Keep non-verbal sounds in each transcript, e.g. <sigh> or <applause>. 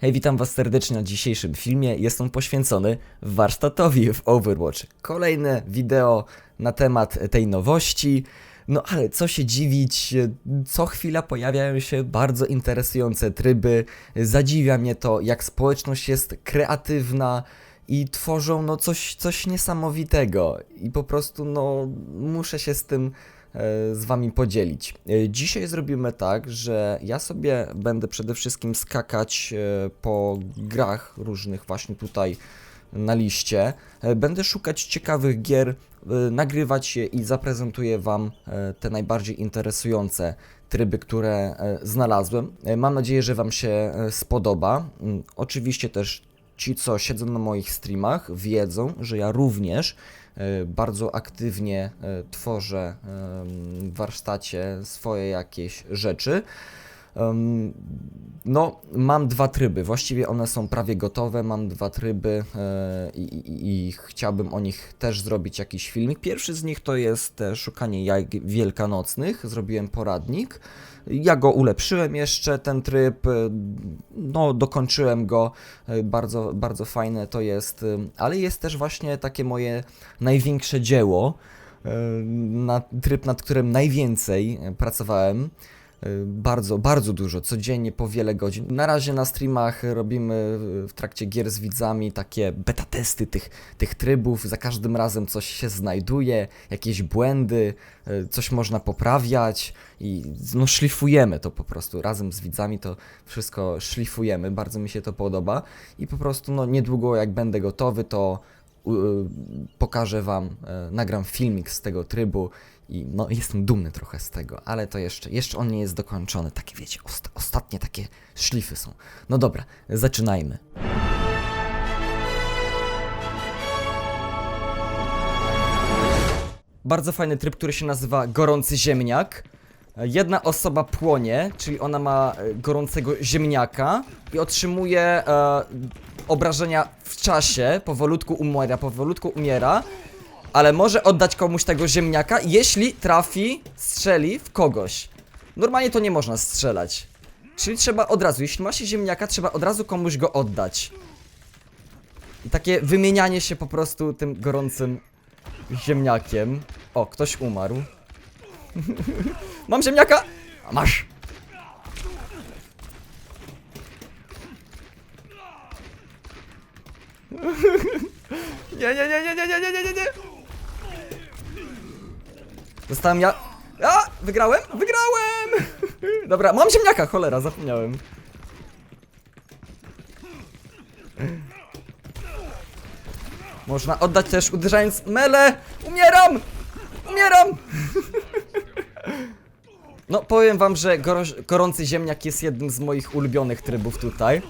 Hej, witam was serdecznie na dzisiejszym filmie. Jest on poświęcony warsztatowi w Overwatch. Kolejne wideo na temat tej nowości. No ale co się dziwić, co chwila pojawiają się bardzo interesujące tryby. Zadziwia mnie to, jak społeczność jest kreatywna i tworzą no coś, coś niesamowitego. I po prostu no muszę się z tym z wami podzielić. E, Dzisiaj zrobimy tak, że ja sobie będę przede wszystkim skakać e, po grach różnych właśnie tutaj na liście. E, Będę szukać ciekawych gier, nagrywać je i zaprezentuję wam te najbardziej interesujące tryby, które znalazłem. Mam nadzieję, że wam się spodoba. Mm, Oczywiście też ci, co siedzą na moich streamach, wiedzą, że ja również bardzo aktywnie e, tworzę w warsztacie swoje jakieś rzeczy. No, mam dwa tryby. Właściwie one są prawie gotowe. Mam dwa tryby e, i, i, i chciałbym o nich też zrobić jakiś filmik. Pierwszy z nich to jest e, szukanie jaj wielkanocnych. Zrobiłem poradnik. Ja go ulepszyłem jeszcze, ten tryb. e, No, dokończyłem go. Bardzo, bardzo fajne to jest. Ale jest też właśnie takie moje największe dzieło. Na tryb, nad którym najwięcej pracowałem. Y, bardzo, bardzo dużo, codziennie po wiele godzin. Na razie na streamach robimy w trakcie gier z widzami takie beta testy tych, tych trybów, za każdym razem coś się znajduje, jakieś błędy, y, coś można poprawiać i no szlifujemy to po prostu, razem z widzami to wszystko szlifujemy, bardzo mi się to podoba i po prostu no niedługo jak będę gotowy to pokażę wam, y, nagram filmik z tego trybu i no jestem dumny trochę z tego, ale to jeszcze, jeszcze on nie jest dokończony. Takie wiecie, osta ostatnie takie szlify są. No dobra, zaczynajmy. Bardzo fajny tryb, który się nazywa Gorący Ziemniak. Jedna osoba płonie, czyli ona ma e, gorącego ziemniaka i otrzymuje e, obrażenia w czasie, powolutku umiera, powolutku umiera, ale może oddać komuś tego ziemniaka, jeśli trafi, strzeli w kogoś. Normalnie to nie można strzelać. Czyli trzeba od razu, jeśli ma się ziemniaka, trzeba od razu komuś go oddać. I takie wymienianie się po prostu tym gorącym ziemniakiem. O, ktoś umarł. <laughs> Mam ziemniaka! Masz! Nie, <laughs> nie, nie, nie, nie, nie, nie, nie, nie, nie! Dostałem ja... A! Wygrałem! Wygrałem! <laughs> Dobra, mam ziemniaka, cholera, zapomniałem. Można oddać też uderzając mele! Umieram! Umieram! <laughs> No, powiem wam, że gorący ziemniak jest jednym z moich ulubionych trybów tutaj.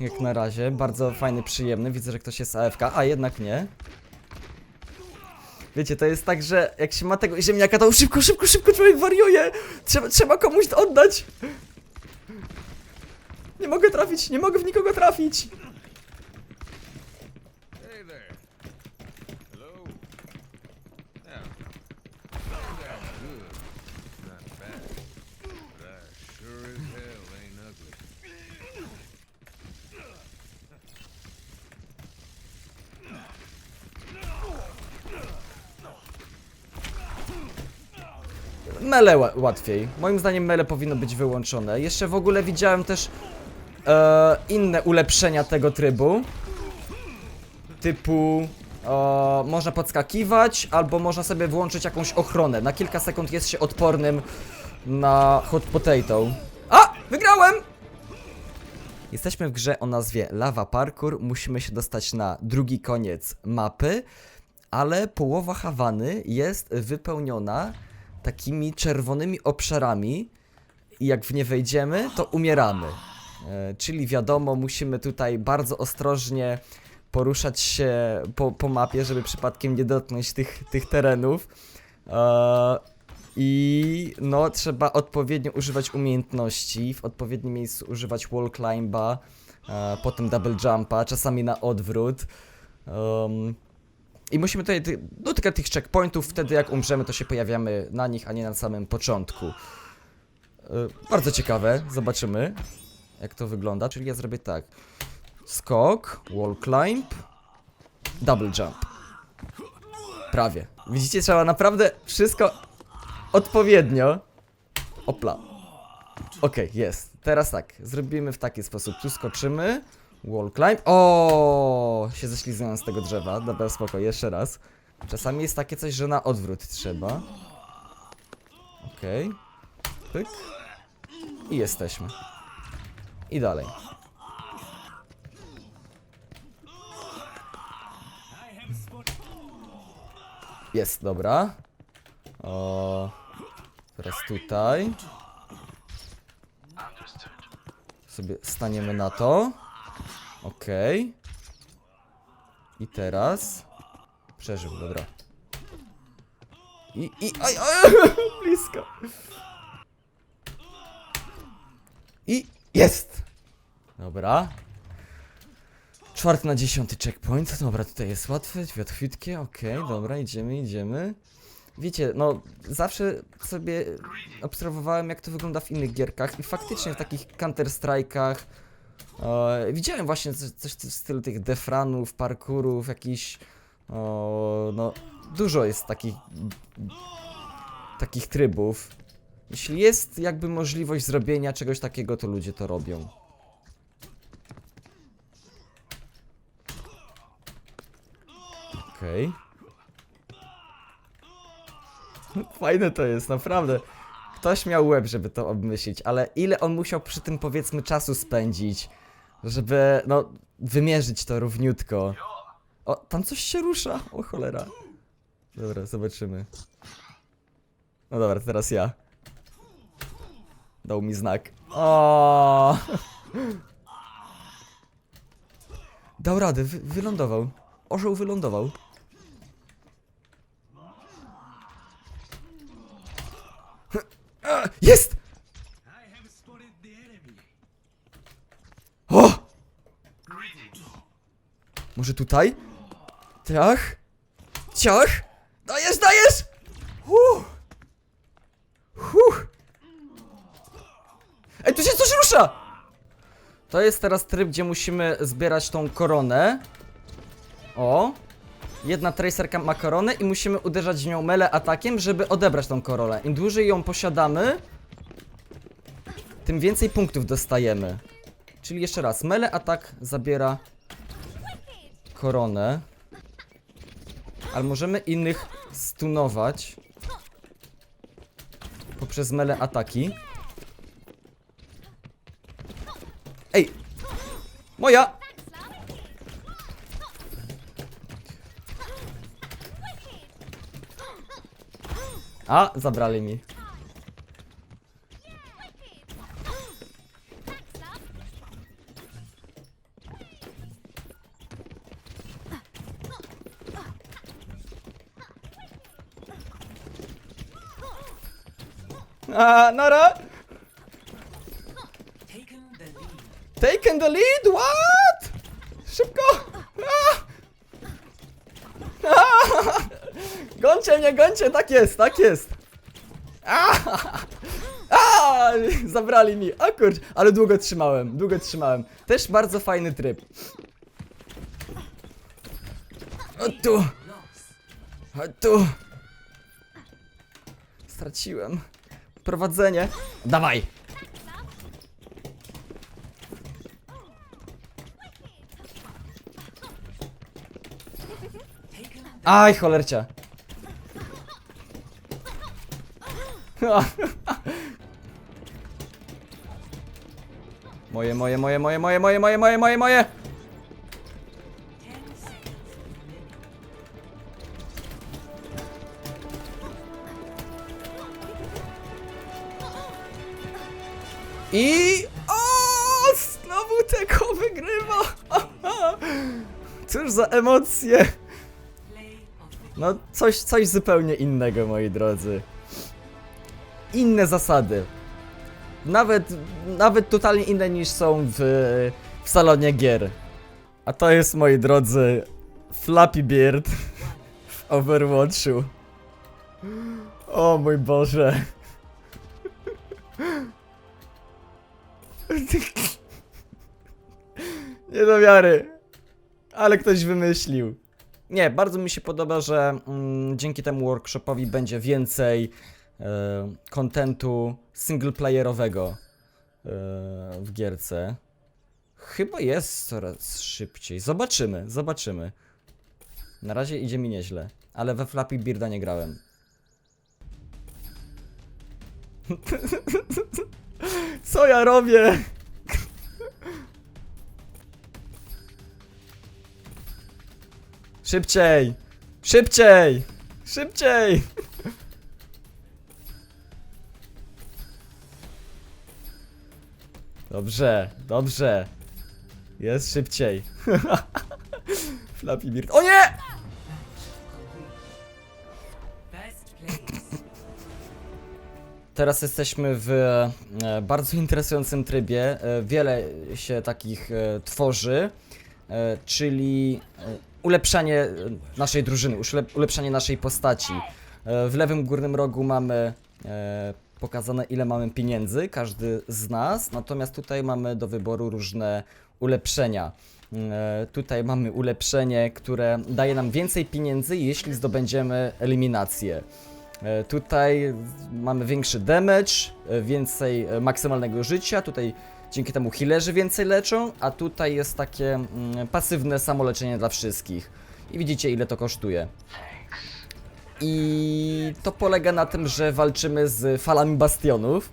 Jak na razie, bardzo fajny, przyjemny. Widzę, że ktoś jest AFK, a jednak nie. Wiecie, to jest tak, że jak się ma tego ziemniaka, to szybko, szybko, szybko człowiek wariuje! Trzeba, trzeba komuś oddać! Nie mogę trafić, nie mogę w nikogo trafić! Mele ła- łatwiej. Moim zdaniem mele powinno być wyłączone. Jeszcze w ogóle widziałem też e, inne ulepszenia tego trybu. Typu e, można podskakiwać, albo można sobie włączyć jakąś ochronę. Na kilka sekund jest się odpornym na hot potato. A! Wygrałem! Jesteśmy w grze o nazwie Lava Parkour. Musimy się dostać na drugi koniec mapy, ale połowa Hawany jest wypełniona takimi czerwonymi obszarami i jak w nie wejdziemy, to umieramy. E, czyli wiadomo, musimy tutaj bardzo ostrożnie poruszać się po, po mapie, żeby przypadkiem nie dotknąć tych, tych terenów. E, I no, trzeba odpowiednio używać umiejętności, w odpowiednim miejscu używać wall climba, e, potem double jumpa, czasami na odwrót. I musimy tutaj ty- dotykać tych checkpointów, wtedy jak umrzemy, to się pojawiamy na nich, a nie na samym początku. Y, bardzo ciekawe, zobaczymy. jak to wygląda, czyli ja zrobię tak. Skok, wall climb, double jump. Prawie. Widzicie, trzeba naprawdę wszystko odpowiednio. Opla. Okej, jest. Teraz tak, zrobimy w taki sposób. Tu skoczymy. Wall climb. O, się ześlizgnąłem z tego drzewa. Dobra, spoko, jeszcze raz. Czasami jest takie coś, że na odwrót trzeba. Okej. Pyk. I jesteśmy. I dalej. Jest, dobra. O, teraz tutaj. Sobie staniemy na to. Okej. I teraz. Przeżył, dobra. I, i, aj, aj, <laughs> blisko. I jest! Dobra. Czwarty na dziesiąty checkpoint. Dobra, tutaj jest łatwe, łatwiutkie, okej, dobra, idziemy, idziemy. Wiecie, no zawsze sobie obserwowałem jak to wygląda w innych gierkach i faktycznie w takich Counter-Strike'ach e, widziałem właśnie coś, coś w stylu tych defranów, parkurów, jakiś o, no dużo jest takich takich trybów. Jeśli jest jakby możliwość zrobienia czegoś takiego, to ludzie to robią. Okej. <laughs> Fajne to jest, naprawdę. Ktoś miał łeb, żeby to obmyślić, ale ile on musiał przy tym powiedzmy czasu spędzić, żeby no wymierzyć to równiutko. O, tam coś się rusza, o cholera. Dobra, zobaczymy. No dobra, teraz ja. Dał mi znak. O. Dał radę, wy wylądował. Orzeł wylądował. Jest! O! Może tutaj? Ciach? Ciach? Dajesz, dajesz! Huh. Huh. Ej, tu się coś rusza! To jest teraz tryb, gdzie musimy zbierać tą koronę. O. Jedna tracerka ma koronę i musimy uderzać w nią mele atakiem, żeby odebrać tą koronę. Im dłużej ją posiadamy, tym więcej punktów dostajemy. Czyli jeszcze raz, mele atak zabiera koronę. Ale możemy innych stunować poprzez mele ataki. Ej! Moja! A, zabrali mi. Taken the lead? What? Szybko! A! A! Gońcie mnie, gońcie, tak jest, tak jest. A! A! Zabrali mi, a kurcz, ale długo trzymałem, długo trzymałem. Też bardzo fajny tryb. O tu! O tu! Straciłem. Prowadzenie. Dawaj! Aj, cholercia. Moje, moje, moje, moje, moje, moje, moje, moje, moje, moje. I... O! Znowu tego wygrywa! <laughs> Cóż za emocje! No, coś, coś zupełnie innego, moi drodzy. Inne zasady. Nawet, nawet totalnie inne niż są w, w salonie gier. A to jest, moi drodzy, Flappy Beard w Overwatchu. O mój Boże. Nie do wiary. Ale ktoś wymyślił. Nie, bardzo mi się podoba, że mm, dzięki temu workshopowi będzie więcej e, kontentu singleplayerowego e, w gierce. Chyba jest coraz szybciej. Zobaczymy, zobaczymy. Na razie idzie mi nieźle, ale we Flappy Birda nie grałem. <laughs> Co ja robię? Szybciej! Szybciej! Szybciej! Dobrze, dobrze. Jest szybciej. <laughs> Flappy Bird. O nie! Teraz jesteśmy w e, bardzo interesującym trybie. E, wiele się takich e, tworzy, czyli ulepszanie e, naszej drużyny, ulepszanie naszej postaci. E, w lewym górnym rogu mamy e, pokazane ile mamy pieniędzy, każdy z nas, natomiast tutaj mamy do wyboru różne ulepszenia. Tutaj mamy ulepszenie, które daje nam więcej pieniędzy, jeśli zdobędziemy eliminację. Tutaj mamy większy damage, więcej maksymalnego życia, tutaj dzięki temu healerzy więcej leczą, a tutaj jest takie mm, pasywne samoleczenie dla wszystkich. I widzicie ile to kosztuje. I to polega na tym, że walczymy z falami bastionów.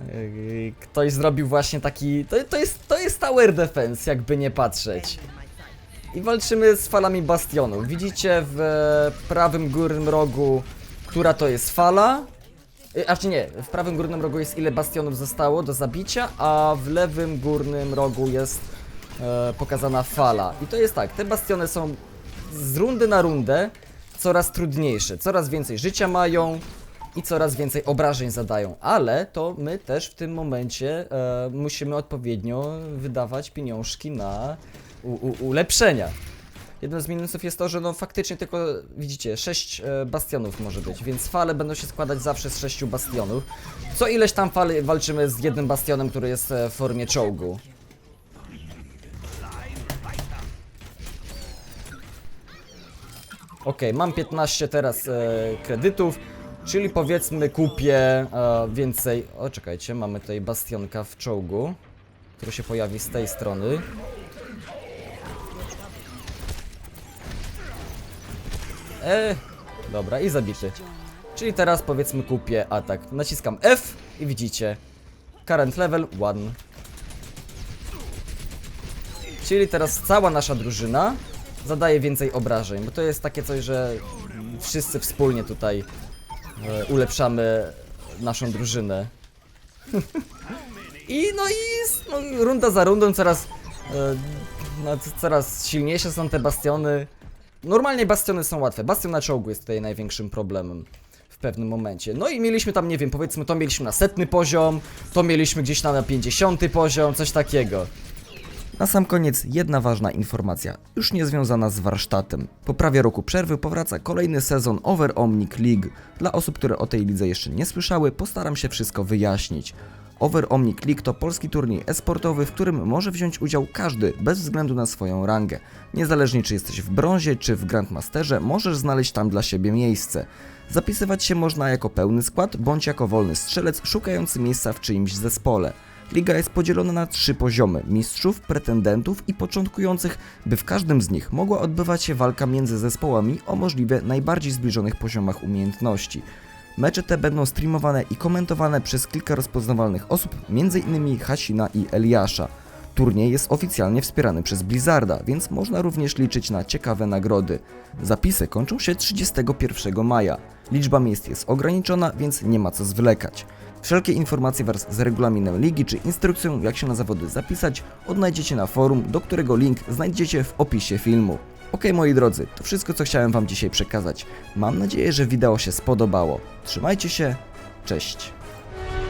Yy, Ktoś zrobił właśnie taki. To, to, jest, to jest tower defense, jakby nie patrzeć. I walczymy z falami bastionów. Widzicie w prawym górnym rogu, która to jest fala. Yy, A czy nie, w prawym górnym rogu jest ile bastionów zostało do zabicia, a w lewym górnym rogu jest e, pokazana fala. I to jest tak, te bastiony są z rundy na rundę coraz trudniejsze, coraz więcej życia mają i coraz więcej obrażeń zadają, ale to my też w tym momencie e, musimy odpowiednio wydawać pieniążki na u, u, ulepszenia. Jednym z minusów jest to, że no faktycznie tylko, widzicie, 6 e, bastionów może być, więc fale będą się składać zawsze z 6 bastionów. Co ileś tam fali walczymy z jednym bastionem, który jest e, w formie czołgu. Okej, mam 15 teraz e, kredytów, czyli powiedzmy kupię e, więcej... O, czekajcie, mamy tutaj bastionka w czołgu, który się pojawi z tej strony. E, dobra, i zabity. Czyli teraz powiedzmy kupię atak. Naciskam F i widzicie, current level 1. Czyli teraz cała nasza drużyna zadaje więcej obrażeń, bo to jest takie coś, że wszyscy wspólnie tutaj e, ulepszamy naszą drużynę. <laughs> I no i no, runda za rundą coraz, e, no, coraz silniejsze są te bastiony. Normalnie bastiony są łatwe. Bastion na czołgu jest tutaj największym problemem w pewnym momencie. No i mieliśmy tam, nie wiem, powiedzmy to mieliśmy na setny poziom, to mieliśmy gdzieś tam na 50 poziom, coś takiego. Na sam koniec jedna ważna informacja, już nie związana z warsztatem. Po prawie roku przerwy powraca kolejny sezon Over Omnic League. Dla osób, które o tej lidze jeszcze nie słyszały, postaram się wszystko wyjaśnić. Over Omnic League to polski turniej e-sportowy, w którym może wziąć udział każdy, bez względu na swoją rangę. Niezależnie czy jesteś w brązie, czy w Grandmasterze, możesz znaleźć tam dla siebie miejsce. Zapisywać się można jako pełny skład, bądź jako wolny strzelec szukający miejsca w czyimś zespole. Liga jest podzielona na trzy poziomy: mistrzów, pretendentów i początkujących, by w każdym z nich mogła odbywać się walka między zespołami o możliwie najbardziej zbliżonych poziomach umiejętności. Mecze te będą streamowane i komentowane przez kilka rozpoznawalnych osób, m.in. Hasina i Eliasza. Turniej jest oficjalnie wspierany przez Blizzarda, więc można również liczyć na ciekawe nagrody. Zapisy kończą się 31 maja. Liczba miejsc jest ograniczona, więc nie ma co zwlekać. Wszelkie informacje wraz z regulaminem ligi czy instrukcją jak się na zawody zapisać odnajdziecie na forum, do którego link znajdziecie w opisie filmu. Ok moi drodzy, to wszystko co chciałem wam dzisiaj przekazać. Mam nadzieję, że wideo się spodobało. Trzymajcie się, cześć!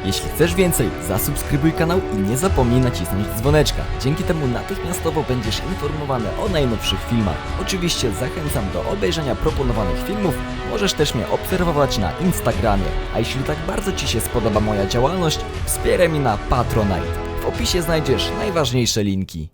Jeśli chcesz więcej, zasubskrybuj kanał i nie zapomnij nacisnąć dzwoneczka. Dzięki temu natychmiastowo będziesz informowany o najnowszych filmach. Oczywiście zachęcam do obejrzenia proponowanych filmów, możesz też mnie obserwować na Instagramie. A jeśli tak bardzo Ci się spodoba moja działalność, wspieraj mnie na Patronite. W opisie znajdziesz najważniejsze linki.